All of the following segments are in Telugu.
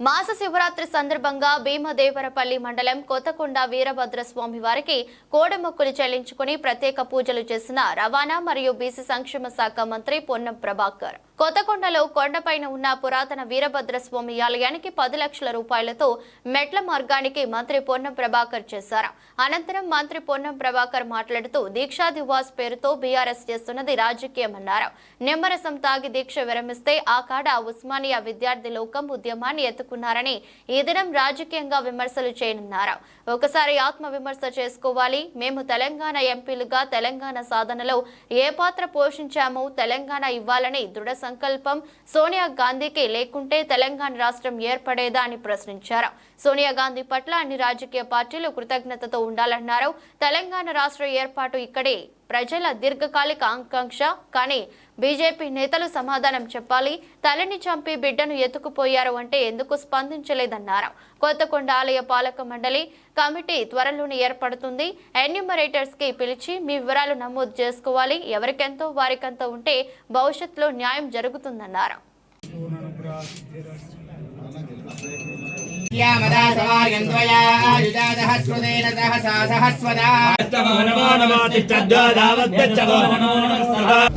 మాస శివరాత్రి సందర్భంగా భీమదేవరపల్లి మండలం కొత్తకొండ వీరభద్రస్వామి వారికి కోడమొక్కులు చెల్లించుకుని ప్రత్యేక పూజలు చేసిన రవాణా మరియు బీసీ సంక్షేమ శాఖ మంత్రి పొన్నం ప్రభాకర్. కొత్తకొండలో కొండపైన ఉన్న పురాతన వీరభద్ర స్వామి ఆలయానికి పది లక్షల రూపాయలతో మెట్ల మార్గానికి మంత్రి పొన్నం ప్రభాకర్ చేశారు. అనంతరం మంత్రి పొన్నం ప్రభాకర్ మాట్లాడుతూ దీక్షా దివాస్ పేరుతో బీఆర్ఎస్ చేస్తున్నది రాజకీయమన్నారు. నిమ్మరసం తాగి దీక్ష విరమిస్తే ఆ కాడ ఉస్మానియా విద్యార్థి లోకం ఉద్యమాన్ని ఎత్తుకున్నారని ఈ దినం రాజకీయంగా విమర్శలు చేయనున్నారు. ఒకసారి ఆత్మ విమర్శ చేసుకోవాలి. మేము తెలంగాణ ఎంపీలుగా తెలంగాణ సాధనలో ఏ పాత్ర పోషించామో తెలంగాణ ఇవ్వాలని దృఢ సంకల్పం సోనియా గాంధీకి లేకుంటే తెలంగాణ రాష్ట్రం ఏర్పడేదా అని ప్రశ్నించారు. సోనియా గాంధీ పట్ల అన్ని రాజకీయ పార్టీలు కృతజ్ఞతతో ఉండాలన్నారు. తెలంగాణ రాష్ట్ర ఏర్పాటు ఇక్కడే. ప్రజల దీర్ఘకాలిక ఆకాంక్ష కానీ బీజేపీ నేతలు సమాధానం చెప్పాలి తల్లిని చంపి బిడ్డను ఎత్తుకుపోయారు అంటే ఎందుకు స్పందించలేదన్నారు. కొత్తకొండ ఆలయ పాలక మండలి కమిటీ త్వరలోనే ఏర్పడుతుంది. ఎన్యూమరేటర్స్కి పిలిచి మీ వివరాలు నమోదు చేసుకోవాలి. ఎవరికెంతో వారికెంతో ఉంటే భవిష్యత్తులో న్యాయం జరుగుతుందన్నారు.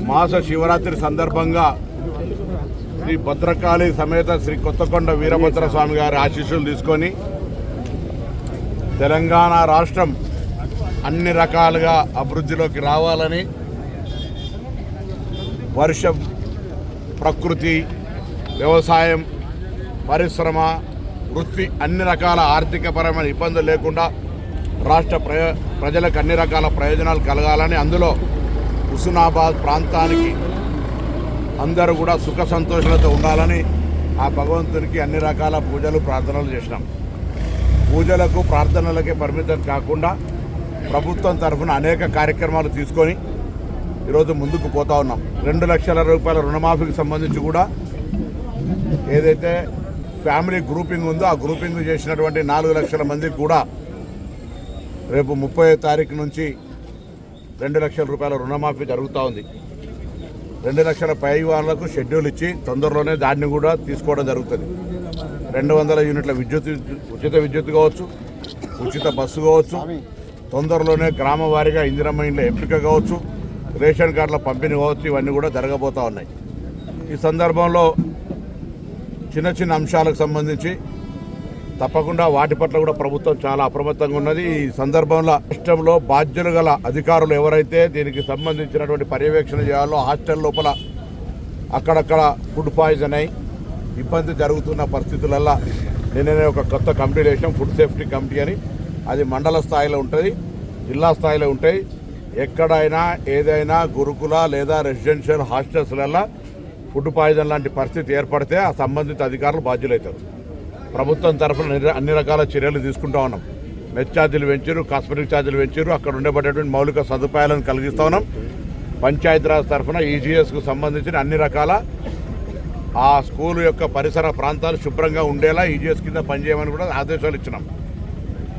మాస శివరాత్రి సందర్భంగా శ్రీ భద్రకాళి సమేత శ్రీ కొత్తకొండ వీరభద్ర స్వామి గారి ఆశీస్సులు తీసుకొని తెలంగాణ రాష్ట్రం అన్ని రకాలుగా అభివృద్ధిలోకి రావాలని వర్షం ప్రకృతి వ్యవసాయం పరిశ్రమ వృత్తి అన్ని రకాల ఆర్థికపరమైన ఇబ్బందులు లేకుండా రాష్ట్ర ప్రయ ప్రజలకు అన్ని రకాల ప్రయోజనాలు కలగాలని అందులో హుస్నాబాద్ ప్రాంతానికి అందరూ కూడా సుఖ సంతోషాలతో ఉండాలని ఆ భగవంతునికి అన్ని రకాల పూజలు ప్రార్థనలు చేసినాం. పూజలకు ప్రార్థనలకే పరిమితం కాకుండా ప్రభుత్వం తరఫున అనేక కార్యక్రమాలు తీసుకొని ఈరోజు ముందుకు పోతా ఉన్నాం. రెండు లక్షల రూపాయల రుణమాఫీకి సంబంధించి కూడా ఏదైతే ఫ్యామిలీ గ్రూపింగ్ ఉందో ఆ గ్రూపింగ్ చేసినటువంటి నాలుగు లక్షల మందికి కూడా రేపు ముప్పై తారీఖు నుంచి రెండు లక్షల రూపాయల రుణమాఫీ జరుగుతూ ఉంది. రెండు లక్షల పై వాళ్ళకు షెడ్యూల్ ఇచ్చి తొందరలోనే దాన్ని కూడా తీసుకోవడం జరుగుతుంది. రెండు వందల యూనిట్ల విద్యుత్ ఉచిత విద్యుత్ కావచ్చు ఉచిత బస్సు కావచ్చు తొందరలోనే గ్రామ వారీగా ఇందిరమ్మ ఇండ్ల ఎంపిక కావచ్చు రేషన్ కార్డుల పంపిణీ కావచ్చు ఇవన్నీ కూడా జరగబోతూ ఉన్నాయి. ఈ సందర్భంలో చిన్న చిన్న అంశాలకు సంబంధించి తప్పకుండా వాటి పట్ల కూడా ప్రభుత్వం చాలా అప్రమత్తంగా ఉన్నది. ఈ సందర్భంలో రాష్ట్రంలో బాధ్యులు గల అధికారులు ఎవరైతే దీనికి సంబంధించినటువంటి పర్యవేక్షణ చేయాలో హాస్టల్ లోపల అక్కడక్కడ ఫుడ్ పాయిజన్ అయి ఇబ్బంది జరుగుతున్న పరిస్థితులల్లో నిన్ననే ఒక కొత్త కమిటీ వేసాం ఫుడ్ సేఫ్టీ కమిటీ అని. అది మండల స్థాయిలో ఉంటుంది జిల్లా స్థాయిలో ఉంటాయి ఎక్కడైనా ఏదైనా గురుకుల లేదా రెసిడెన్షియల్ హాస్టల్స్లల్లా ఫుడ్ పాయిజన్ లాంటి పరిస్థితి ఏర్పడితే ఆ సంబంధిత అధికారులు బాధ్యులవుతారు ప్రభుత్వం తరఫున అన్ని రకాల చర్యలు తీసుకుంటా ఉన్నాం. మెస్ ఛార్జీలు పెంచారు కాస్మెటిక్ ఛార్జీలు పెంచారు అక్కడ ఉండబడేటువంటి మౌలిక సదుపాయాలను కలిగిస్తా ఉన్నాం. పంచాయతీరాజ్ తరఫున ఈజీఎస్కు సంబంధించిన అన్ని రకాల ఆ స్కూల్ యొక్క పరిసర ప్రాంతాలు శుభ్రంగా ఉండేలా ఈజీఎస్ కింద పనిచేయమని కూడా ఆదేశాలు ఇచ్చినాం.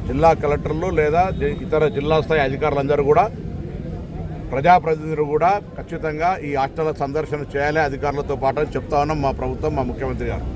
జిల్లా కలెక్టర్లు లేదా ఇతర జిల్లా స్థాయి అధికారులందరూ కూడా ప్రజాప్రతినిధులు కూడా ఖచ్చితంగా ఈ హాస్టల్ సందర్శన చేయాలి అధికారులతో పాటు చెప్తా ఉన్నాం మా ప్రభుత్వం మా ముఖ్యమంత్రి గారు.